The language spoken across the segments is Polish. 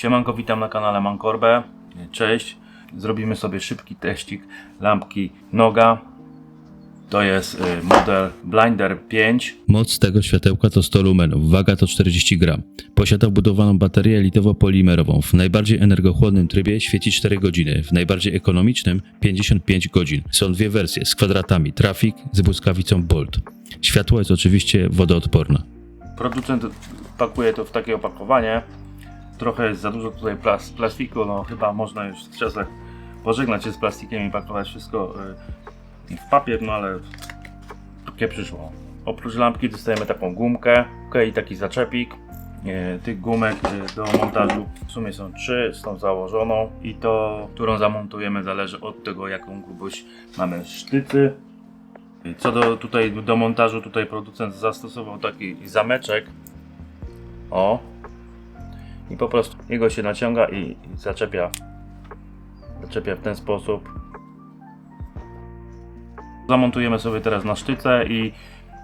Siemanko, witam na kanale Mankorbe. Cześć. Zrobimy sobie szybki teścik lampki Noga. To jest y, model Blinder 5. Moc tego światełka to 100 lumenów, waga to 40 gram. Posiada wbudowaną baterię litowo-polimerową. W najbardziej energochłonnym trybie świeci 4 godziny, w najbardziej ekonomicznym 55 godzin. Są dwie wersje z kwadratami Traffic z błyskawicą Bolt. Światło jest oczywiście wodoodporne. Producent pakuje to w takie opakowanie. Trochę jest za dużo tutaj plas- plastiku, no chyba można już z czasem pożegnać się z plastikiem i pakować wszystko y, w papier, no ale takie przyszło. Oprócz lampki dostajemy taką gumkę gumkę i taki zaczepik. Y, Tych gumek y, do montażu w sumie są trzy z tą założoną i to, którą zamontujemy zależy od tego jaką grubość mamy sztycy. Co do tutaj do montażu tutaj producent zastosował taki zameczek. O. I po prostu jego się naciąga i, zaczepia. Zaczepia w ten sposób. Zamontujemy sobie teraz na sztyce i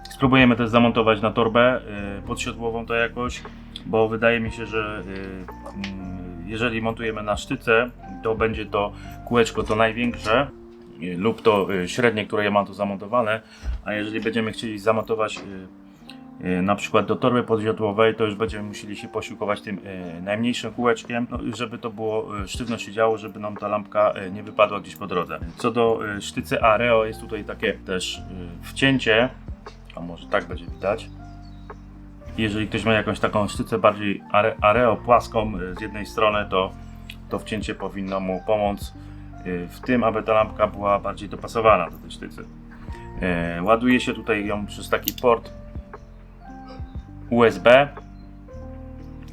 spróbujemy też zamontować na torbę y, podsiodłową to jakoś, bo wydaje mi się, że y, mm, jeżeli montujemy na sztyce, to będzie to kółeczko to największe y, lub to średnie, które ja mam tu zamontowane, a jeżeli będziemy chcieli zamontować na przykład do torby podsiodłowej, to już będziemy musieli się posiłkować tym y, najmniejszym kółeczkiem, no, żeby to było y, sztywno się działo, żeby nam ta lampka y, nie wypadła gdzieś po drodze. Co do y, sztycy Areo, jest tutaj takie też y, wcięcie, a może tak będzie widać. Jeżeli ktoś ma jakąś taką sztycę bardziej are, areo płaską y, z jednej strony, to to wcięcie powinno mu pomóc y, w tym, aby ta lampka była bardziej dopasowana do tej sztycy. Ładuje się tutaj ją przez taki port USB.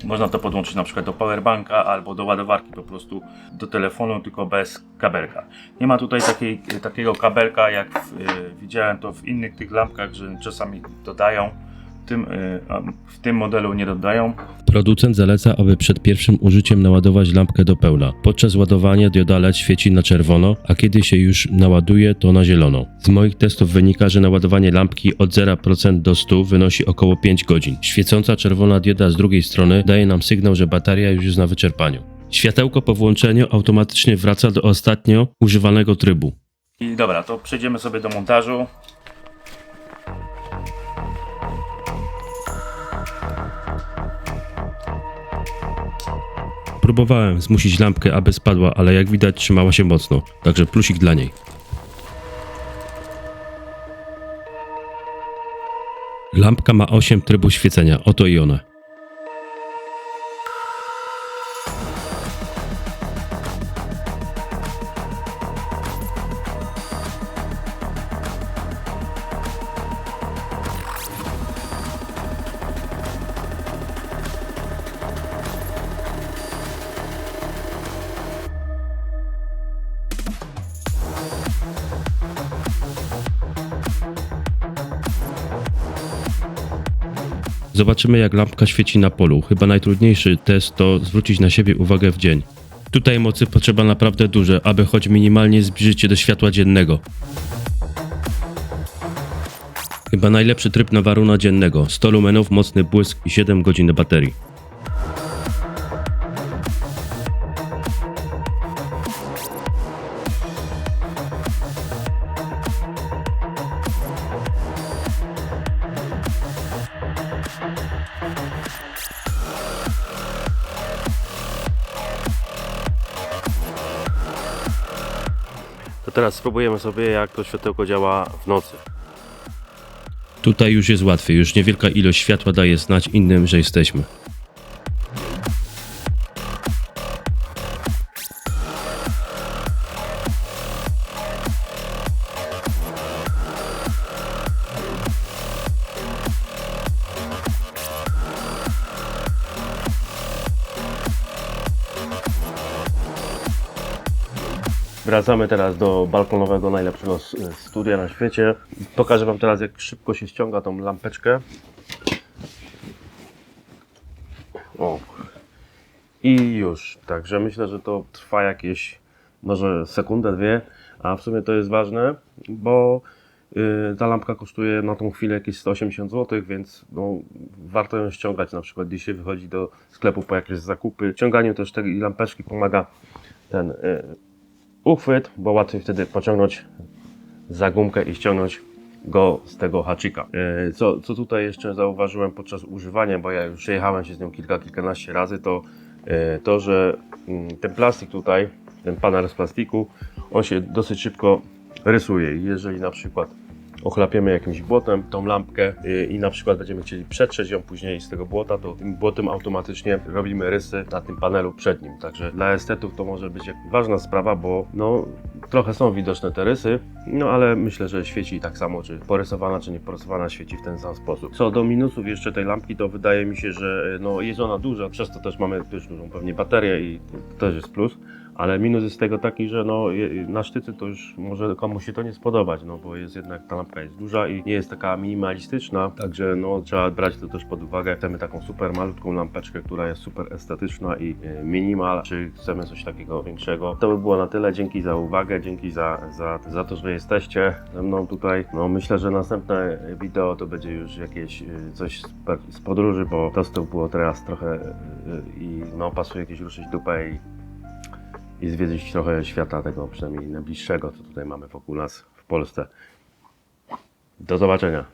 Można to podłączyć na przykład do powerbanka albo do ładowarki po prostu do telefonu, tylko bez kabelka. Nie ma tutaj takiej, takiego kabelka jak w, y, widziałem to w innych tych lampkach, że czasami dodają. W tym, y, w tym modelu nie dodają. Producent zaleca, aby przed pierwszym użyciem naładować lampkę do pełna. Podczas ładowania dioda LED świeci na czerwono, a kiedy się już naładuje, to na zielono. Z moich testów wynika, że naładowanie lampki od 0% do 100 wynosi około 5 godzin. Świecąca czerwona dioda z drugiej strony daje nam sygnał, że bateria już jest na wyczerpaniu. Światełko po włączeniu automatycznie wraca do ostatnio używanego trybu. I dobra, to przejdziemy sobie do montażu. Próbowałem zmusić lampkę, aby spadła, ale jak widać trzymała się mocno, także plusik dla niej. Lampka ma 8 trybów świecenia, oto i one. Zobaczymy jak lampka świeci na polu. Chyba najtrudniejszy test to zwrócić na siebie uwagę w dzień. Tutaj mocy potrzeba naprawdę duże, aby choć minimalnie zbliżyć się do światła dziennego. Chyba najlepszy tryb na waruna dziennego. 100 lumenów, mocny błysk i 7 godzin baterii. Teraz spróbujemy sobie jak to światełko działa w nocy. Tutaj już jest łatwiej, już niewielka ilość światła daje znać innym, że jesteśmy. Wracamy teraz do balkonowego najlepszego studia na świecie. Pokażę Wam teraz jak szybko się ściąga tą lampeczkę. O. I już. Także myślę, że to trwa jakieś może sekundę, dwie, a w sumie to jest ważne, bo Yy, Ta lampka kosztuje na tą chwilę jakieś 180 zł, więc no, warto ją ściągać. Na przykład dzisiaj wychodzi do sklepu po jakieś zakupy. W ciąganiu też tej lampeczki pomaga ten yy, uchwyt, bo łatwiej wtedy pociągnąć za gumkę i ściągnąć go z tego haczyka. Yy, Co, co tutaj jeszcze zauważyłem podczas używania, bo ja już przejechałem się z nią kilka, kilkanaście razy, to yy, to, że mm, ten plastik tutaj, ten panel z plastiku, on się dosyć szybko rysuje. Jeżeli na przykład ochlapiemy jakimś błotem tą lampkę yy, i na przykład będziemy chcieli przetrzeć ją później z tego błota, to tym błotem automatycznie robimy rysy na tym panelu przed nim. Także dla estetów to może być ważna sprawa, bo no, trochę są widoczne te rysy, no ale myślę, że świeci tak samo, czy porysowana, czy nie porysowana, świeci w ten sam sposób. Co do minusów jeszcze tej lampki, to wydaje mi się, że no, jest ona duża, przez to też mamy też dużą pewnie baterię i to też jest plus. Ale minus jest tego taki, że no, na sztycy to już może komuś się to nie spodobać, no bo jest jednak ta lampka jest duża i nie jest taka minimalistyczna, także no, trzeba brać to też pod uwagę. Chcemy taką super malutką lampeczkę, która jest super estetyczna i e, minimal, czy chcemy coś takiego większego. To by było na tyle. Dzięki za uwagę, dzięki za, za, za to, że jesteście ze mną tutaj. No, myślę, że następne wideo to będzie już jakieś e, coś z, podróży, bo to tyłu było teraz trochę e, i no, pasuje jakieś ruszyć dupę i i zwiedzić trochę świata tego przynajmniej najbliższego, co tutaj mamy wokół nas w Polsce. Do zobaczenia.